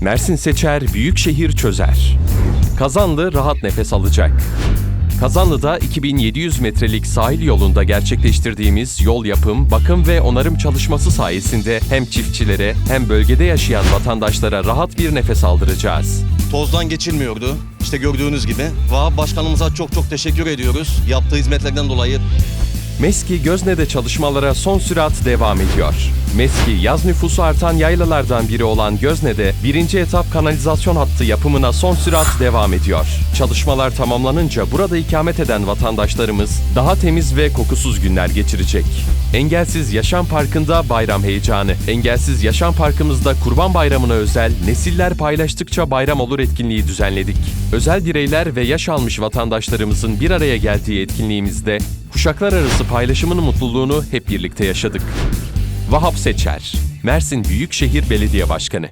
Mersin seçer, büyük şehir çözer. Kazanlı rahat nefes alacak. Kazanlı'da 2700 metrelik sahil yolunda gerçekleştirdiğimiz yol yapım, bakım ve onarım çalışması sayesinde hem çiftçilere hem bölgede yaşayan vatandaşlara rahat bir nefes aldıracağız. Tozdan geçilmiyordu. İşte gördüğünüz gibi. Vahap Başkanımıza çok çok teşekkür ediyoruz. Yaptığı hizmetlerden dolayı. MESKİ Gözne'de çalışmalara son sürat devam ediyor. MESKİ yaz nüfusu artan yaylalardan biri olan Gözne'de birinci etap kanalizasyon hattı yapımına son sürat devam ediyor. Çalışmalar tamamlanınca burada ikamet eden vatandaşlarımız daha temiz ve kokusuz günler geçirecek. Engelsiz Yaşam Parkı'nda bayram heyecanı. Engelsiz Yaşam Parkımızda Kurban Bayramı'na özel Nesiller Paylaştıkça Bayram Olur etkinliği düzenledik. Özel bireyler ve yaş almış vatandaşlarımızın bir araya geldiği etkinliğimizde kuşaklar arası paylaşımın mutluluğunu hep birlikte yaşadık. Vahap Seçer, Mersin Büyükşehir Belediye Başkanı